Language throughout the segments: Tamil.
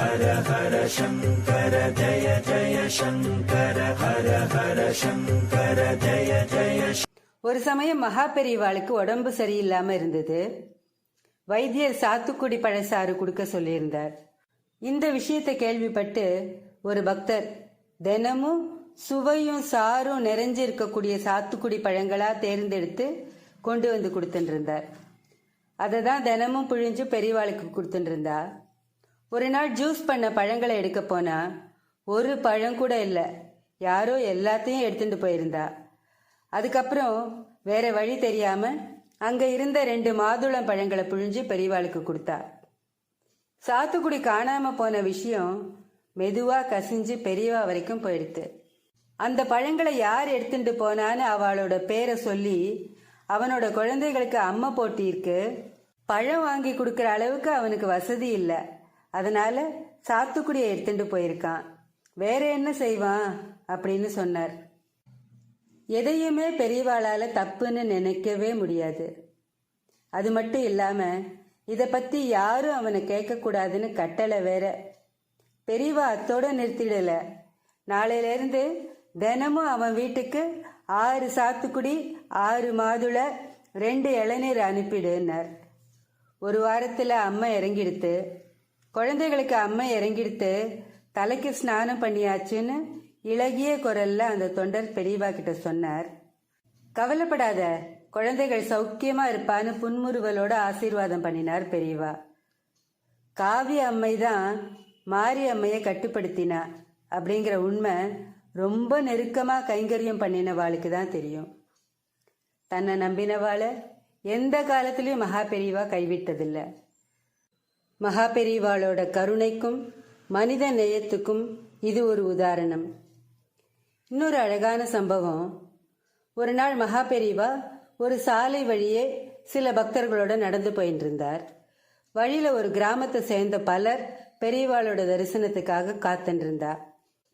ஹர ஹர சங்கர ஜய ஜய சங்கர ஹர ஹர சங்கர ஜய ஜய ஒரு சமயம் மகா பெரியவாளுக்கு உடம்பு சரியில்லாம இருந்தது. வைத்தியர் சாத்துக்குடி பழசாறு கொடுக்க சொல்லியிருந்தார். இந்த விஷயத்தை கேள்விப்பட்டு ஒரு பக்தர் தினமும் சுவையும் சாரும் நிறைஞ்சு இருக்கக்கூடிய சாத்துக்குடி பழங்களா தேர்ந்தெடுத்து கொண்டு வந்து கொடுத்துட்டு இருந்தார். அதை தான் தினமும் பிழிஞ்சு பெரியவாளுக்கு கொடுத்துட்டு இருந்தா. ஒரு நாள் ஜூஸ் பண்ண பழங்களை எடுக்க போனா ஒரு பழம் கூட இல்லை. யாரோ எல்லாத்தையும் எடுத்துட்டு போயிருந்தா. அதுக்கப்புறம் வேற வழி தெரியாம அங்க இருந்த ரெண்டு மாதுளம் பழங்களை புழிஞ்சு பெரியவாளுக்கு கொடுத்தா. சாத்துக்குடி காணாம போன விஷயம் மெதுவா கசிஞ்சு பெரியவா வரைக்கும் போயிடுத்து. அந்த பழங்களை யார் எடுத்துட்டு போனான்னு அவளோட பேரை சொல்லி அவனோட குழந்தைகளுக்கு அம்மை போட்டி இருக்கு பழம் வாங்கி கொடுக்கற அளவுக்கு அவனுக்கு வசதி இல்லை. அதனால சாத்துக்குடியை எடுத்துட்டு போயிருக்கான். வேற என்ன செய்வான்? அப்படின்னு சொன்னார். எதையுமே பெரியவாளால தப்புன்னு நினைக்கவே முடியாது. அது மட்டும் இல்லாம இத பத்தி யாரும் அவனை கேட்கக்கூடாதுன்னு கட்டளை வேற. பெரியவா அத்தோட நிறுத்திடல. நாளையில இருந்து தினமும் அவன் வீட்டுக்கு ஆறு சாத்துக்குடி ஆறு மாதுளை ரெண்டு இளநீர் அனுப்பிடுன்னார். ஒரு வாரத்துல அம்மா இறங்கிடுத்து. குழந்தைகளுக்கு அம்மா இறங்கிடுத்து தலைக்கு ஸ்நானம் பண்ணியாச்சுன்னு இழகிய குரல்ல அந்த தொண்டர் பெரியவா கிட்ட சொன்னார். கவலைப்படாத குழந்தைகள் சௌக்கியமா இருப்பான்னு புன்முறுவலோட ஆசீர்வாதம் பண்ணினார் பெரியவா. காவிய அம்மை தான் மாரி அம்மையை கட்டுப்படுத்தினா அப்படிங்கிற உண்மை ரொம்ப நெருக்கமா கைங்கரியம் பண்ணினவாளுக்கு தான் தெரியும். தன்னை நம்பினவாளை எந்த காலத்திலயும் மகா பெரியவா கைவிட்டதில்லை. மகாபெரிவாளோட கருணைக்கும் மனித நேயத்துக்கும் இது ஒரு உதாரணம். இன்னொரு அழகான சம்பவம். ஒரு நாள் மகாபெரிவா ஒரு சாலை வழியே சில பக்தர்களோட நடந்து போயிட்டு இருந்தார் வழியில ஒரு கிராமத்தை சேர்ந்த பலர் பெரியவாளோட தரிசனத்துக்காக காத்துருந்தா.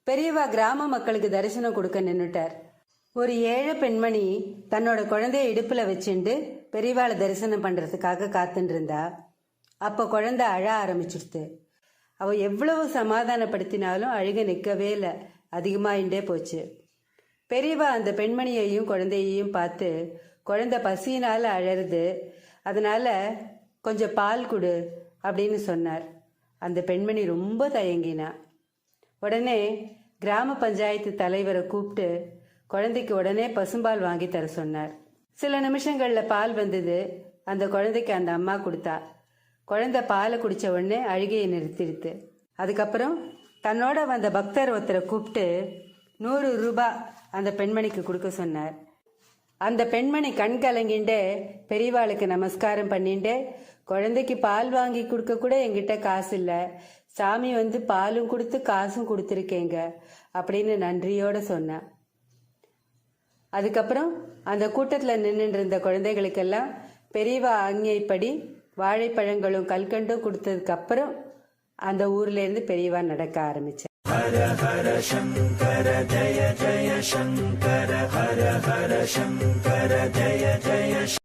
பெரியவா கிராம மக்களுக்கு தரிசனம் கொடுக்க நின்றுட்டார் ஒரு ஏழை பெண்மணி தன்னோட குழந்தைய இடுப்புல வச்சுண்டு பெரியவாளை தரிசனம் பண்றதுக்காக காத்துருந்தா. அப்போ குழந்தை அழ ஆரம்பிச்சிடுத்து அவள் எவ்வளவு சமாதானப்படுத்தினாலும் அழுக நிற்கவே இல்லை. அதிகமாயிண்டே போச்சு. பெரியவா அந்த பெண்மணியையும் குழந்தையையும் பார்த்து குழந்தை பசியினால் அழறுது. அதனால கொஞ்சம் பால் கொடு அப்படின்னு சொன்னார். அந்த பெண்மணி ரொம்ப தயங்கினா. உடனே கிராம பஞ்சாயத்து தலைவரை கூப்பிட்டு குழந்தைக்கு உடனே பசும்பால் வாங்கி தர சொன்னார். சில நிமிஷங்களில் பால் வந்தது. அந்த குழந்தைக்கு அந்த அம்மா கொடுத்தா. குழந்தை பாலை குடித்த உடனே அழுகையை நிறுத்திடுத்து. அதுக்கப்புறம் தன்னோட வந்த பக்தர் ஒருத்தரை கூப்பிட்டு நூறு ரூபா அந்த பெண்மணிக்கு கொடுக்க சொன்னார். அந்த பெண்மணி கண் கலங்கிண்டே பெரியவாளுக்கு நமஸ்காரம் பண்ணிண்டே குழந்தைக்கு பால் வாங்கி கொடுக்க கூட எங்கிட்ட காசு இல்லை. சாமி வந்து பாலும் கொடுத்து காசும் கொடுத்துருக்கேங்க அப்படின்னு நன்றியோட சொன்னேன். அதுக்கப்புறம் அந்த கூட்டத்தில் நின்றுட்டு இருந்த குழந்தைகளுக்கெல்லாம் பெரியவா ஆజ్ఞைப்படி வாழைப்பழங்களும் கல்கண்டும் கொடுத்ததுக்கு அப்புறம் அந்த ஊர்ல இருந்து பெரியவா நடக்க ஆரம்பிச்சார். ஹர ஹர சங்கர ஜய ஜய சங்கர ஹர ஹர சங்கர ஜய ஜய